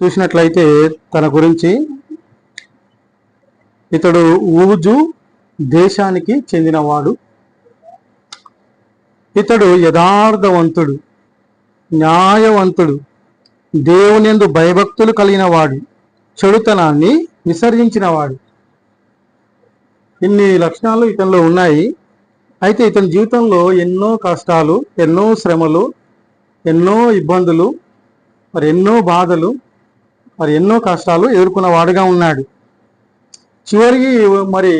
చూసినట్లయితే తన గురించి ఇతడు ఊజు దేశానికి చెందినవాడు. ఇతడు యథార్థవంతుడు న్యాయవంతుడు దేవునిందు భయభక్తులు కలిగిన వాడు చెడుతనాన్ని విసర్జించినవాడు ఇన్ని లక్షణాలు ఇతనిలో ఉన్నాయి. అయితే ఇతని జీవితంలో ఎన్నో కష్టాలు ఎన్నో శ్రమలు ఎన్నో ఇబ్బందులు మరి ఎన్నో బాధలు మరి ఎన్నో కష్టాలు ఎదుర్కొన్న వాడుగా ఉన్నాడు. చివరికి మరి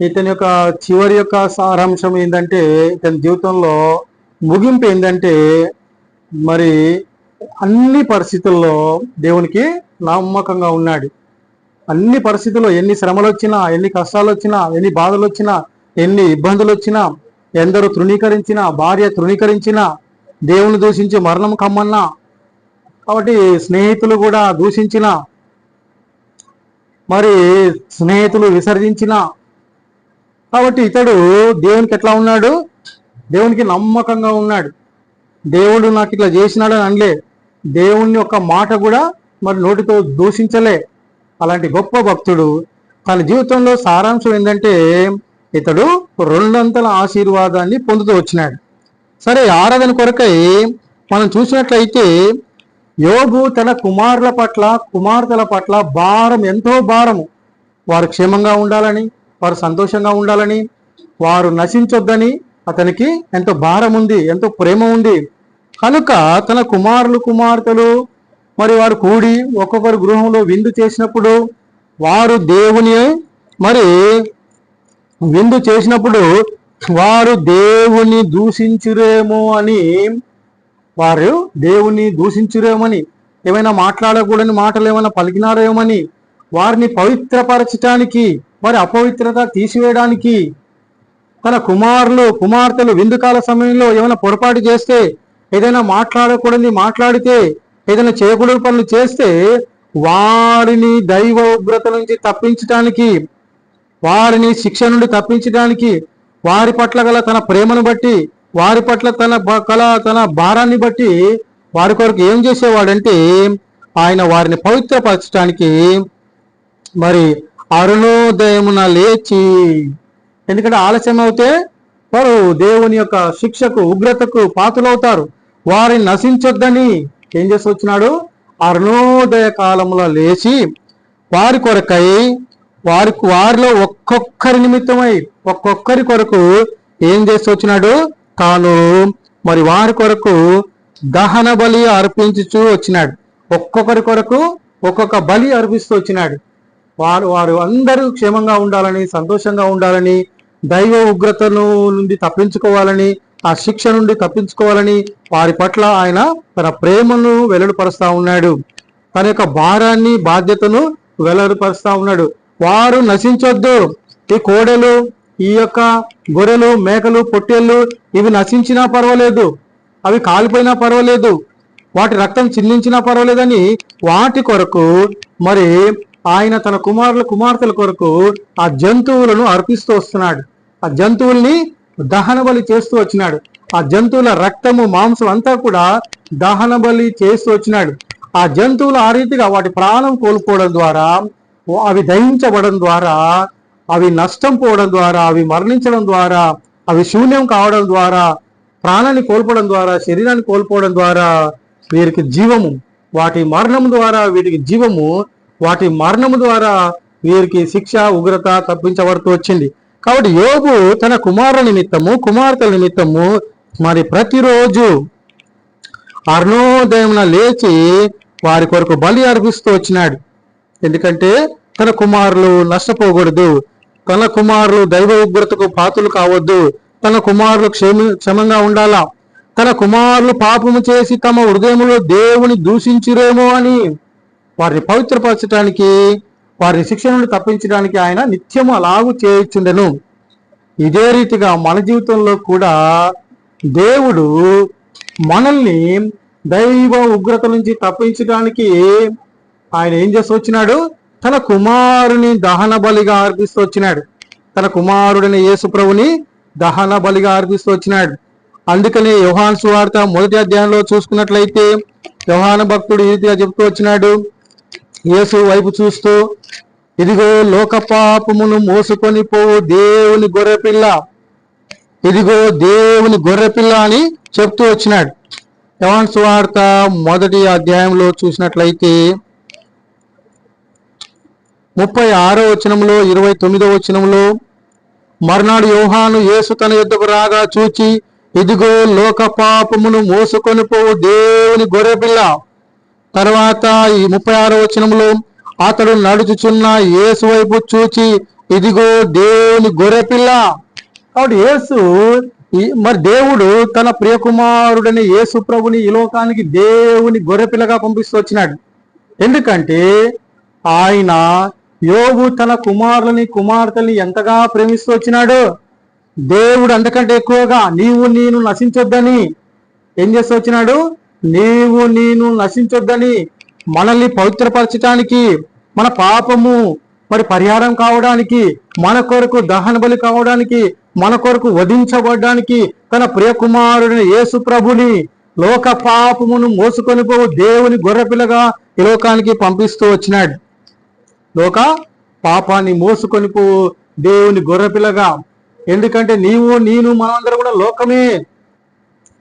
ఇతని యొక్క చివరి యొక్క సారాంశం ఏంటంటే ఇతని జీవితంలో ముగింపు ఏంటంటే మరి అన్ని పరిస్థితుల్లో దేవునికి నమ్మకంగా ఉన్నాడు. అన్ని పరిస్థితుల్లో ఎన్ని శ్రమలు వచ్చినా ఎన్ని కష్టాలు వచ్చినా ఎన్ని బాధలు వచ్చినా ఎన్ని ఇబ్బందులు వచ్చినా ఎందరూ తృణీకరించినా భార్య తృణీకరించినా దేవుని దూషించి మరణం కమ్మన్నా కాబట్టి స్నేహితులు కూడా దూషించిన మరి స్నేహితులు విసర్జించిన. కాబట్టి ఇతడు దేవునికి ఎట్లా ఉన్నాడు? దేవునికి నమ్మకంగా ఉన్నాడు. దేవుడు నాకు ఇట్లా చేసినాడు అని అనలే. దేవుణ్ణి యొక్క మాట కూడా మరి నోటితో దూషించలే. అలాంటి గొప్ప భక్తుడు తన జీవితంలో సారాంశం ఏంటంటే ఇతడు రెండంతల ఆశీర్వాదాన్ని పొందుతూ వచ్చినాడు. సరే ఆరాధన కొరకై మనం చూసినట్లయితే యోగు తన కుమారుల పట్ల కుమార్తెల పట్ల భారం ఎంతో భారము. వారు క్షేమంగా ఉండాలని వారు సంతోషంగా ఉండాలని వారు నశించొద్దని అతనికి ఎంతో భారం ఉంది ఎంతో ప్రేమ ఉంది. కనుక తన కుమారులు కుమార్తెలు మరి వారు కూడి ఒక్కొక్కరు గృహంలో విందు చేసినప్పుడు వారు దేవుని మరి విందు చేసినప్పుడు వారు దేవుని దూషించురేమో అని వారు దేవుణ్ణి దూషించురేమని ఏమైనా మాట్లాడకూడని మాటలు ఏమైనా పలికినారేమని వారిని పవిత్రపరచటానికి వారి అపవిత్రత తీసివేయడానికి తన కుమారులు కుమార్తెలు విందుకాల సమయంలో ఏమైనా పొరపాటు చేస్తే ఏదైనా మాట్లాడకూడని మాట్లాడితే ఏదైనా చేయకూడని పనులు చేస్తే వారిని దైవ ఉగ్రత నుంచి తప్పించడానికి వారిని శిక్ష నుండి తప్పించడానికి వారి పట్ల గల తన ప్రేమను బట్టి వారి పట్ల తన కళ కల తన భారాన్ని బట్టి వారి కొరకు ఏం చేసేవాడంటే ఆయన వారిని పవిత్రపరచడానికి మరి అరుణోదయమున లేచి ఎందుకంటే ఆలస్యం అవుతే వారు దేవుని యొక్క శిక్షకు ఉగ్రతకు పాతులవుతారు వారిని నశించొద్దని ఏం చేసి వచ్చినాడు? అరుణోదయ కాలంలో లేచి వారి కొరకై వారి వారిలో ఒక్కొక్కరి నిమిత్తమై ఒక్కొక్కరి కొరకు ఏం చేసి వచ్చినాడు? తాను మరి వారి కొరకు దహన బలి అర్పించుచూ వచ్చినాడు. ఒక్కొక్కరి కొరకు ఒక్కొక్క బలి అర్పిస్తూ వచ్చినాడు. వారు వారు అందరూ క్షేమంగా ఉండాలని సంతోషంగా ఉండాలని దైవ ఉగ్రతను నుండి తప్పించుకోవాలని ఆ శిక్ష నుండి తప్పించుకోవాలని వారి పట్ల ఆయన తన ప్రేమను వెల్లడిపరుస్తా ఉన్నాడు. తన యొక్క భారాన్ని బాధ్యతను వెల్లడిపరుస్తా ఉన్నాడు. వారు నశించొద్దు. ఈ కోడెలు ఈ యొక్క గొర్రెలు మేకలు పొట్టేళ్ళు ఇవి నశించినా పర్వాలేదు. అవి కాలిపోయినా పర్వాలేదు. వాటి రక్తం చిందించినా పర్వాలేదని వాటి కొరకు మరి ఆయన తన కుమారుల కుమార్తెల కొరకు ఆ జంతువులను అర్పిస్తూ వస్తున్నాడు. ఆ జంతువుల్ని దహన బలి చేస్తూ వచ్చినాడు. ఆ జంతువుల రక్తము మాంసం అంతా కూడా దహన బలి చేస్తూ వచ్చినాడు. ఆ జంతువులు ఆ రీతిగా వాటి ప్రాణం కోల్పోవడం ద్వారా అవి దహించబడడం ద్వారా అవి నష్టం పోవడం ద్వారా అవి మరణించడం ద్వారా అవి శూన్యం కావడం ద్వారా ప్రాణాన్ని కోల్పోవడం ద్వారా శరీరాన్ని కోల్పోవడం ద్వారా వీరికి జీవము. వాటి మరణం ద్వారా వీటికి జీవము. వాటి మరణము ద్వారా వీరికి శిక్ష ఉగ్రత తప్పించబడుతూ వచ్చింది. కాబట్టి యోగు తన కుమారుల నిమిత్తము కుమార్తెల నిమిత్తము మరి ప్రతిరోజు అరుణోదయమున లేచి వారి కొరకు బలి అర్పిస్తూ వచ్చినాడు. ఎందుకంటే తన కుమారులు నష్టపోకూడదు. తన కుమారులు దైవ ఉగ్రతకు పాతులు కావద్దు. తన కుమారులు క్షేమ క్షమంగా ఉండాలా? తన కుమారులు పాపము చేసి తమ హృదయములో దేవుని దూషించిరేమో అని వారిని పవిత్రపరచడానికి వారిని శిక్ష నుండి తప్పించడానికి ఆయన నిత్యము అలాగూ చేయుచుండెను. ఇదే రీతిగా మన జీవితంలో కూడా దేవుడు మనల్ని దైవ ఉగ్రత నుంచి తప్పించడానికి ఆయన ఏం చేస్తూ వచ్చినాడు? తన కుమారుని దహన బలిగా అర్పిస్తూ వచ్చినాడు. తన కుమారుడైన యేసుప్రభుని దహన బలిగా అర్పిస్తూ వచ్చినాడు. అందుకని యోహాన్ సువార్త మొదటి అధ్యాయంలో చూసుకున్నట్లయితే యోహాన భక్తుడు ఈ రీతిగా చెప్తూ వచ్చినాడు. యేసు వైపు చూస్తూ ఇదిగో లోక పాపమును మోసుకొని పోవు దేవుని గొర్రెపిల్ల. ఇదిగో దేవుని గొర్రెపిల్ల అని చెప్తూ వచ్చినాడు. యోహాన్ సువార్త మొదటి అధ్యాయంలో చూసినట్లయితే ముప్పై ఆరో వచనంలో ఇరవై తొమ్మిదో వచనంలో మర్నాడు యోహాను యేసు తన యుద్ధకు రాగా చూచి ఇదిగో లోక పాపమును మోసుకొని పోవు దేవుని గొర్రెపిల్ల తర్వాత ఈ ముప్పై ఆరో వచనంలో అతడు నడుచుచున్న యేసు వైపు చూచి ఇదిగో దేవుని గొర్రెపిల్ల కాబట్టి యేసు మరి దేవుడు తన ప్రియకుమారుడని యేసు ప్రభుని ఈ లోకానికి దేవుని గొర్రెపిల్లగా పంపిస్తూ వచ్చినాడు. ఎందుకంటే ఆయన యోగు తన కుమారులని కుమార్తెల్ని ఎంతగా ప్రేమిస్తూ వచ్చినాడు దేవుడు అంతకంటే ఎక్కువగా నీవు నేను నశించొద్దని ఏం చేస్తూ వచ్చినాడు? నీవు నేను నశించొద్దని మనల్ని పవిత్రపరచడానికి మన పాపము మరి పరిహారం కావడానికి మన కొరకు దహన బలి కావడానికి మన కొరకు వధించబడడానికి తన ప్రియకుమారుడిని యేసు ప్రభుని లోక పాపమును మోసుకొని పోవు దేవుని గొర్రెపిల్లగా ఈ లోకానికి పంపిస్తూ వచ్చినాడు. లోక పాపాన్ని మోసుకొని పో దేవుని గొర్రెపిల్లగా ఎందుకంటే నీవు నేను మనందరం కూడా లోకమే.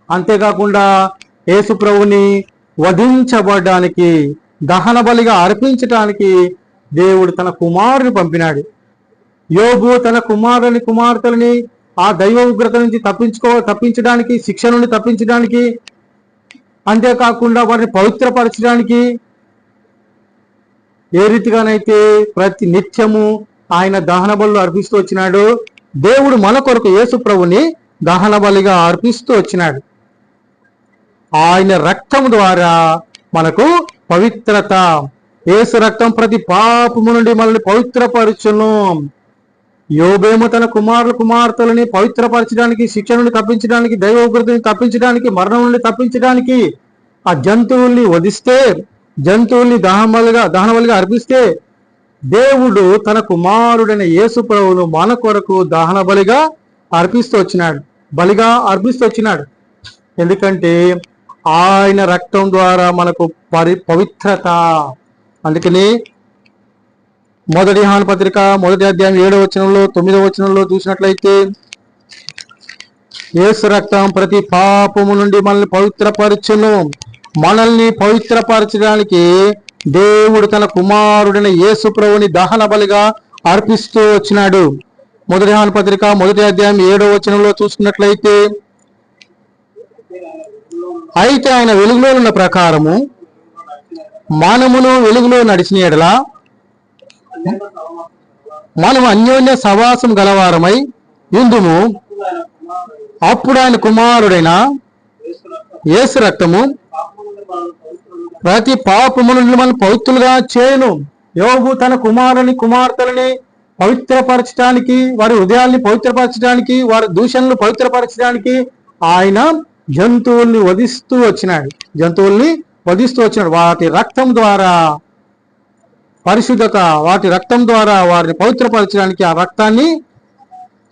అంతేకాకుండా యేసు ప్రభుని వధించబడడానికి దహన బలిగా అర్పించటానికి దేవుడు తన కుమారుని పంపినాడు. యోగు తన కుమారుని కుమార్తెలని ఆ దైవ ఉగ్రత నుంచి తప్పించుకో తప్పించడానికి శిక్ష నుండి తప్పించడానికి అంతేకాకుండా వారిని పవిత్రపరచడానికి ఏ రీతిగానైతే ప్రతి నిత్యము ఆయన దహన బలు అర్పిస్తూ వచ్చినాడు దేవుడు మన కొరకు యేసు ప్రభుని దహన బలిగా అర్పిస్తూ వచ్చినాడు. ఆయన రక్తం ద్వారా మనకు పవిత్రత. యేసు రక్తం ప్రతి పాపము నుండి మనల్ని పవిత్రపరచును. యోబేము తన కుమారుల కుమార్తెలని పవిత్రపరచడానికి శిక్ష నుండి తప్పించడానికి దైవ ఉగ్రతని తప్పించడానికి మరణం నుండి తప్పించడానికి ఆ జంతువుల్ని వధిస్తే జంతువుల్ని దహనబలిగా దహనములుగా అర్పిస్తే దేవుడు తన కుమారుడైన యేసు ప్రభువును మన కొరకు దహన బలిగా అర్పిస్తూ వచ్చినాడు. బలిగా అర్పిస్తూ వచ్చినాడు. ఎందుకంటే ఆయన రక్తం ద్వారా మనకు పరి పవిత్రత. అందుకని మొదటి హాన్ పత్రిక మొదటి అధ్యాయం ఏడవ వచనంలో తొమ్మిదవ వచనంలో చూసినట్లయితే యేసు రక్తం ప్రతి పాపము నుండి మనల్ని పవిత్రపరచును. మనల్ని పవిత్రపరచడానికి దేవుడు తన కుమారుడైన యేసు ప్రభుని దహన బలిగా అర్పిస్తూ వచ్చినాడు. మొదటి హాన్ పత్రిక మొదటి అధ్యాయం ఏడో వచనంలో చూసుకున్నట్లయితే అయితే ఆయన వెలుగులో ఉన్న ప్రకారము మనమును వెలుగులో నడిచిన ఎడలా మనం అన్యోన్య సవాసం గలవారమై ఇందుము అప్పుడు ఆయన కుమారుడైన యేసు రక్తము ప్రతి పాపమును మిమ్మల్ని పవిత్రులుగా చేయను. యోగు తన కుమారుని కుమార్తెలని పవిత్రపరచడానికి వారి హృదయాల్ని పవిత్రపరచడానికి వారి దూషణలు పవిత్రపరచడానికి ఆయన జంతువుల్ని వధిస్తూ వచ్చినాడు. జంతువుల్ని వధిస్తూ వచ్చినాడు. వాటి రక్తం ద్వారా పరిశుద్ధత వాటి రక్తం ద్వారా వారిని పవిత్రపరచడానికి ఆ రక్తాన్ని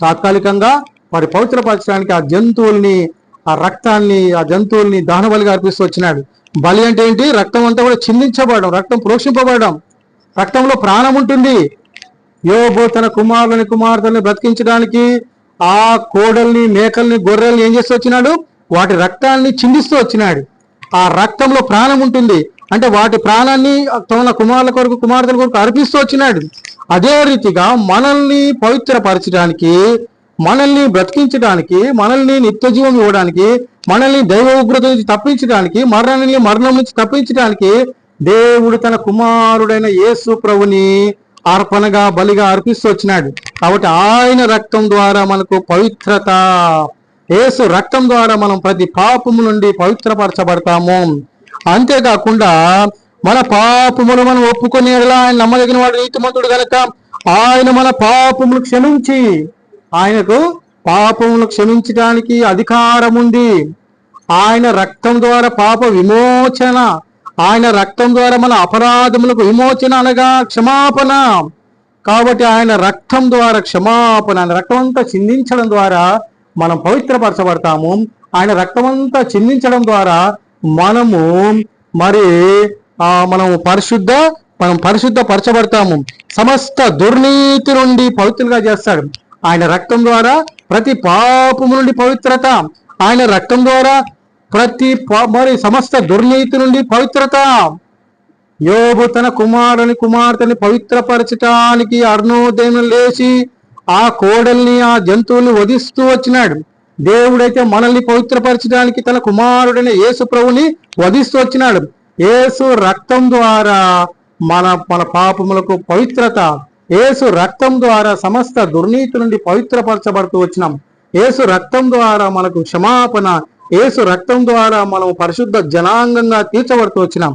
తాత్కాలికంగా వారి పవిత్రపరచడానికి ఆ జంతువుల్ని ఆ రక్తాన్ని ఆ జంతువుల్ని దహనబలిగా అర్పిస్తూ వచ్చినాడు. బలి అంటే ఏంటి? రక్తం అంతా కూడా చిందించబడడం రక్తం ప్రోక్షింపబడడం. రక్తంలో ప్రాణం ఉంటుంది. యోబు తన కుమారులని కుమార్తెల్ని బ్రతికించడానికి ఆ కోడల్ని మేకల్ని గొర్రెల్ని ఏం చేస్తూ వచ్చినాడు? వాటి రక్తాన్ని చిందిస్తూ వచ్చినాడు. ఆ రక్తంలో ప్రాణం ఉంటుంది. అంటే వాటి ప్రాణాన్ని తన కుమారుల కొరకు కుమార్తెల కొరకు అర్పిస్తూ వచ్చినాడు. అదే రీతిగా మనల్ని పవిత్రపరచడానికి మనల్ని బ్రతికించడానికి మనల్ని నిత్యజీవం ఇవ్వడానికి మనల్ని దైవ ఉగ్రత నుంచి తప్పించడానికి మరణాన్ని మరణం నుంచి తప్పించడానికి దేవుడు తన కుమారుడైన యేసు ప్రభుని అర్పణగా బలిగా అర్పిస్తూ వచ్చినాడు. కాబట్టి ఆయన రక్తం ద్వారా మనకు పవిత్రత యేసు రక్తం ద్వారా మనం ప్రతి పాపము నుండి పవిత్రపరచబడతాము. అంతేకాకుండా మన పాపములు మనం ఒప్పుకునేలా ఆయన నమ్మదగిన వాడు నీతిమంతుడు కనుక ఆయన మన పాపములు క్షమించి ఆయనకు పాపములు క్షమించడానికి అధికారం ఉంది ఆయన రక్తం ద్వారా పాప విమోచన ఆయన రక్తం ద్వారా మన అపరాధములకు విమోచన అనగా క్షమాపణ. కాబట్టి ఆయన రక్తం ద్వారా క్షమాపణ ఆయన రక్తం అంతా చిందించడం ద్వారా మనం పవిత్రపరచబడతాము. ఆయన రక్తమంతా చిందించడం ద్వారా మనము మరి ఆ మనము పరిశుద్ధ మనం పరిశుద్ధ పరచబడతాము సమస్త దుర్నీతి నుండి పవిత్రులుగా చేస్తాడు. ఆయన రక్తం ద్వారా ప్రతి పాపము నుండి పవిత్రత. ఆయన రక్తం ద్వారా ప్రతి పా- మరి సమస్త దుర్నీతి నుండి పవిత్రత. యోబు తన కుమారుని కుమార్తెని పవిత్రపరచటానికి అర్ణోదయం లేచి ఆ కోడల్ని ఆ జంతువులు వధిస్తూ వచ్చినాడు. దేవుడైతే మనల్ని పవిత్రపరచడానికి తన కుమారుడైన యేసు ప్రభుని వధిస్తూ వచ్చినాడు. యేసు రక్తం ద్వారా మన మన పాపములకు పవిత్రత. ఏసు రక్తం ద్వారా సమస్త దుర్నీతి నుండి పవిత్రపరచబడుతూ వచ్చినాం. యేసు రక్తం ద్వారా మనకు క్షమాపణ యేసు రక్తం ద్వారా మనం పరిశుద్ధ జనాంగంగా తీర్చబడుతూ వచ్చినాం.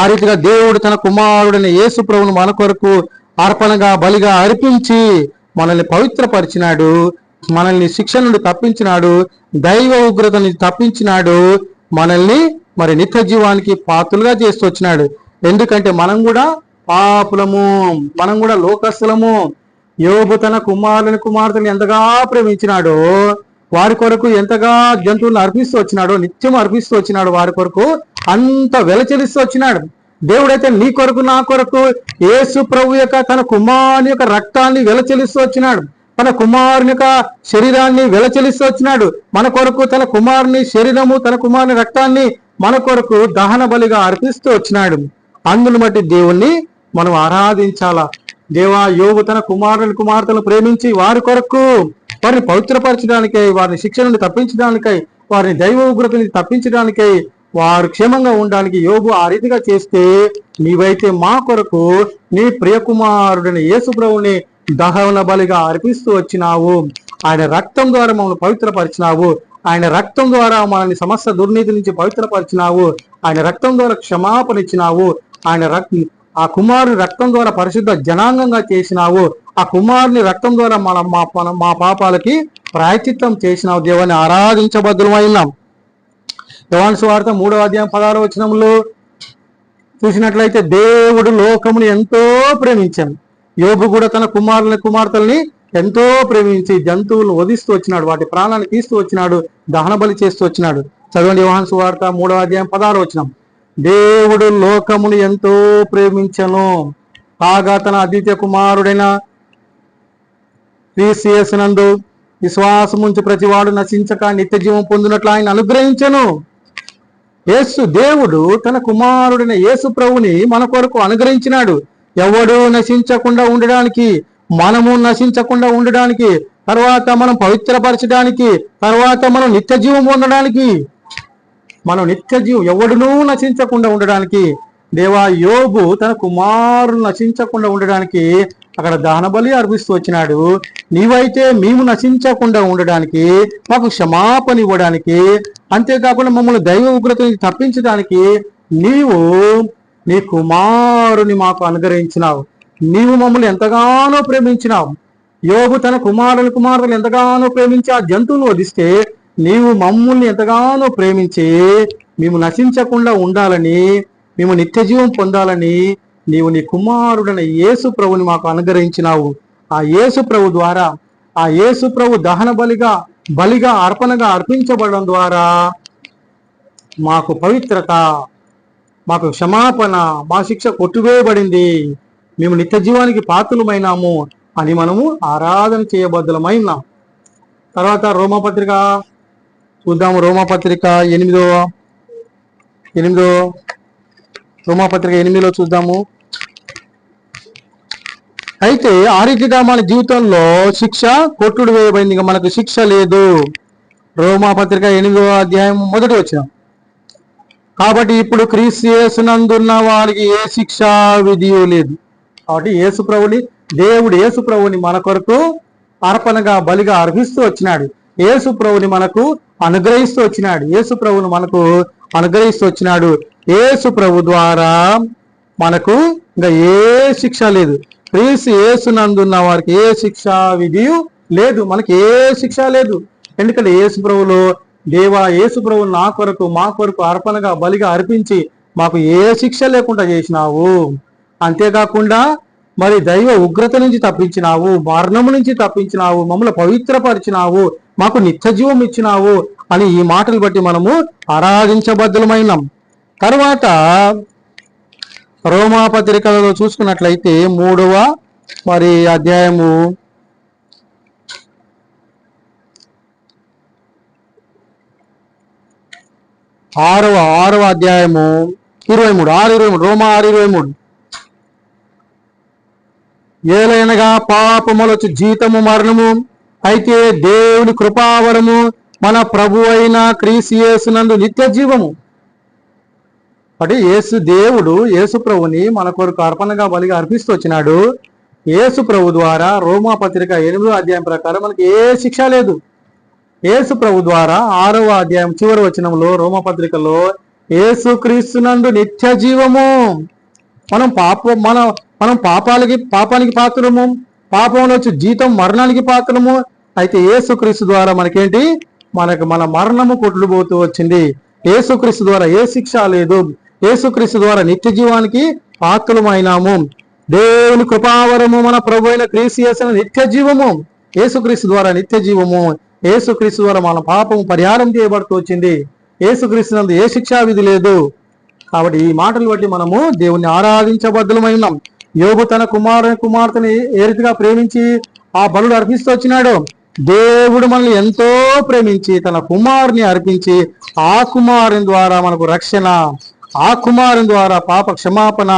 ఆ రీతిగా దేవుడు తన కుమారుడైన యేసు ప్రభును మన కొరకు అర్పణగా బలిగా అర్పించి మనల్ని పవిత్రపరిచినాడు మనల్ని శిక్ష నుండి తప్పించినాడు దైవ ఉగ్రతని తప్పించినాడు మనల్ని మరి నిత్య జీవానికి పాత్రలుగా చేస్తూ వచ్చినాడు. ఎందుకంటే మనం కూడా పాపులము. మనం కూడా లోకస్తులము. యోబు తన కుమారుని కుమార్తెను ఎంతగా ప్రేమించినాడో వారి కొరకు ఎంతగా జంతువులను అర్పిస్తూ వచ్చినాడో నిత్యం అర్పిస్తూ వచ్చినాడు వారి కొరకు అంత వెలచెలిస్తూ వచ్చినాడు. దేవుడైతే నీ కొరకు నా కొరకు యేసు ప్రభు యొక్క తన కుమారుని యొక్క రక్తాన్ని వెలచెలిస్తూ వచ్చినాడు. తన కుమారుని యొక్క శరీరాన్ని వెలచెలిస్తూ వచ్చినాడు. మన కొరకు తన కుమారుని శరీరము తన కుమారుని రక్తాన్ని మన కొరకు దహన బలిగా అర్పిస్తూ వచ్చినాడు. అందును బట్టి దేవుణ్ణి మనం ఆరాధించాలా? దేవా యోగు తన కుమారుని కుమార్తెను ప్రేమించి వారి కొరకు వారిని పవిత్రపరచడానికై వారిని శిక్ష నుండి తప్పించడానికై వారిని దైవ ఉగ్రత తప్పించడానికై వారు క్షేమంగా ఉండడానికి యోగు ఆ రీతిగా చేస్తే నీవైతే మా కొరకు నీ ప్రియకుమారుడిని యేసు ప్రభుని దహన బలిగా అర్పిస్తూ వచ్చినావు. ఆయన రక్తం ద్వారా మమ్మల్ని పవిత్రపరిచినావు. ఆయన రక్తం ద్వారా మనల్ని సమస్త దుర్నీతి నుంచి పవిత్రపరిచినావు. ఆయన రక్తం ద్వారా క్షమాపణ ఇచ్చినావు. ఆయన రక్ ఆ కుమారుని రక్తం ద్వారా పరిశుద్ధ జనాంగంగా చేసినావు. ఆ కుమారుని రక్తం ద్వారా మన మా మా పాపాలకి ప్రాయచిత్తం చేసినావు. దేవాన్ని ఆరాధించబద్దులమైనాం. యోహాను సువార్త మూడవ అధ్యాయం పదహారు వచనంలో చూసినట్లయితే దేవుడు లోకముని ఎంతో ప్రేమించాను యోగు కూడా తన కుమారుని కుమార్తెల్ని ఎంతో ప్రేమించి జంతువులను వధిస్తూ వచ్చినాడు. వాటి ప్రాణాన్ని తీస్తూ వచ్చినాడు. దహన బలి చేస్తూ వచ్చినాడు. చదవండి యోహాను సువార్త మూడవ అధ్యాయం పదహారు వచ్చినాం దేవుడు లోకమును ఎంతో ప్రేమించను. కాగా తన అద్వితీయ కుమారుడైన నందు విశ్వాసముంచి ప్రతివాడు నశించక నిత్య జీవం పొందినట్లు ఆయన అనుగ్రహించను. యేసు దేవుడు తన కుమారుడైన యేసు ప్రభుని మన కొరకు అనుగ్రహించినాడు. ఎవడు నశించకుండా ఉండడానికి మనము నశించకుండా ఉండడానికి తర్వాత మనం పవిత్రపరచడానికి తర్వాత మనం నిత్య జీవం పొందడానికి మనం నిత్యజీవు ఎవడునూ నశించకుండా ఉండడానికి దేవా యోబు తన కుమారులు నశించకుండా ఉండడానికి అక్కడ దానబలి అర్పిస్తూ వచ్చినాడు. నీవైతే మేము నశించకుండా ఉండడానికి మాకు క్షమాపణ ఇవ్వడానికి అంతేకాకుండా మమ్మల్ని దైవ ఉగ్రత నుంచి తప్పించడానికి నీవు నీ కుమారుని మాకు అనుగ్రహించినావు. నీవు మమ్మల్ని ఎంతగానో ప్రేమించినావు. యోగు తన కుమారుని కుమారులు ఎంతగానో ప్రేమించి ఆ జంతువును వధిస్తే నీవు మమ్మల్ని ఎంతగానో ప్రేమించి మేము నశించకుండా ఉండాలని మేము నిత్యజీవం పొందాలని నీవు నీ కుమారుడైన యేసు ప్రభుని మాకు అనుగ్రహించినావు. ఆ యేసు ప్రభు ద్వారా ఆ యేసు ప్రభు దహన బలిగా బలిగా అర్పణగా అర్పించబడడం ద్వారా మాకు పవిత్రత మాకు క్షమాపణ మా శిక్ష కొట్టువేయబడింది. మేము నిత్య జీవానికి పాత్రులమైనాము అని మనము ఆరాధన చేయబద్దులమైనాం తర్వాత రోమపత్రిక చూద్దాము. రోమపత్రిక ఎనిమిదో ఎనిమిదో రోమపత్రిక ఎనిమిదిలో చూద్దాము. అయితే ఆ రీతిగా మన జీవితంలో శిక్ష కొట్టుడు వేయబడింది. ఇంకా మనకు శిక్ష లేదు. రోమాపత్రిక ఎనిమిదో అధ్యాయం మొదటి వచ్చిన కాబట్టి ఇప్పుడు క్రీస్తు యేసునందున్న వారికి ఏ శిక్ష విధియు లేదు. కాబట్టి యేసు ప్రభుని దేవుడు యేసు ప్రభుని మన కొరకు అర్పణగా బలిగా అర్పిస్తూ వచ్చినాడు. యేసు ప్రభుని మనకు అనుగ్రహిస్తూ వచ్చినాడు. యేసు ప్రభును మనకు అనుగ్రహిస్తూ వచ్చినాడు. యేసు ప్రభు ద్వారా మనకు ఇంకా ఏ శిక్ష లేదు. క్రీస్తు ఏసునందున్న వారికి ఏ శిక్ష విధి లేదు. మనకి ఏ శిక్ష లేదు. ఎందుకంటే యేసు ప్రభులో దేవా యేసు ప్రభు నా కొరకు మా కొరకు అర్పణగా బలిగా అర్పించి మాకు ఏ శిక్ష లేకుండా చేసినావు. అంతేకాకుండా మరి దైవ ఉగ్రత నుంచి తప్పించినావు మరణము నుంచి తప్పించినావు మమ్మల్ని పవిత్రపరిచినావు మాకు నిత్య జీవం ఇచ్చినావు అని ఈ మాటలు బట్టి మనము ఆరాధించబద్ధులమైనాం. తర్వాత రోమా పత్రికలలో చూసుకున్నట్లయితే మూడవ మరి అధ్యాయము ఆరవ ఆరవ అధ్యాయము ఇరవై మూడు ఆరు ఇరవై మూడు రోమా ఆరు ఇరవై మూడు. ఏలైనగా పాపములొచ్చు జీతము మరణము అయితే దేవుని కృపావరము మన ప్రభు అయిన క్రీసియేసునందు నిత్య జీవము. అంటే యేసు దేవుడు యేసు ప్రభుని మన కొరకు అర్పణగా బలిగా అర్పిస్తూ వచ్చినాడు. యేసు ప్రభు ద్వారా రోమా పత్రిక ఎనిమిదో అధ్యాయం ప్రకారం మనకి ఏ శిక్ష లేదు. యేసు ప్రభు ద్వారా ఆరవ అధ్యాయం చివరి వచనంలో రోమా పత్రికలో యేసు క్రీస్తునందు నిత్య జీవము. మనం పాప మన మనం పాపాలకి పాపానికి పాత్రము పాపంలో వచ్చి జీతం మరణానికి పాత్రము. అయితే ఏసుక్రీస్తు ద్వారా మనకేంటి? మనకు మన మరణము కొట్టుకుపోతూ వచ్చింది. ఏసుక్రీస్తు ద్వారా ఏ శిక్ష లేదు. ఏసుక్రీస్తు ద్వారా నిత్య జీవానికి పాత్రమైనాము దేవుని కృపావరము మన ప్రభు అయిన క్రీస్తు నిత్య జీవము. ఏసుక్రీస్తు ద్వారా నిత్య జీవము. ఏసుక్రీస్తు ద్వారా మన పాపము పరిహారం చేయబడుతూ వచ్చింది. ఏసుక్రీస్తు నందు ఏ శిక్షా విధి లేదు. కాబట్టి ఈ మాటలు బట్టి మనము దేవుని ఆరాధించబద్ధులమై ఉన్నాం. యోగు తన కుమారు కుమార్తెని ఏ రీతిగా ప్రేమించి ఆ బలుడు అర్పిస్తూ వచ్చినాడు దేవుడు మనల్ని ఎంతో ప్రేమించి తన కుమారుని అర్పించి ఆ కుమారుని ద్వారా మనకు రక్షణ ఆ కుమారుని ద్వారా పాప క్షమాపణ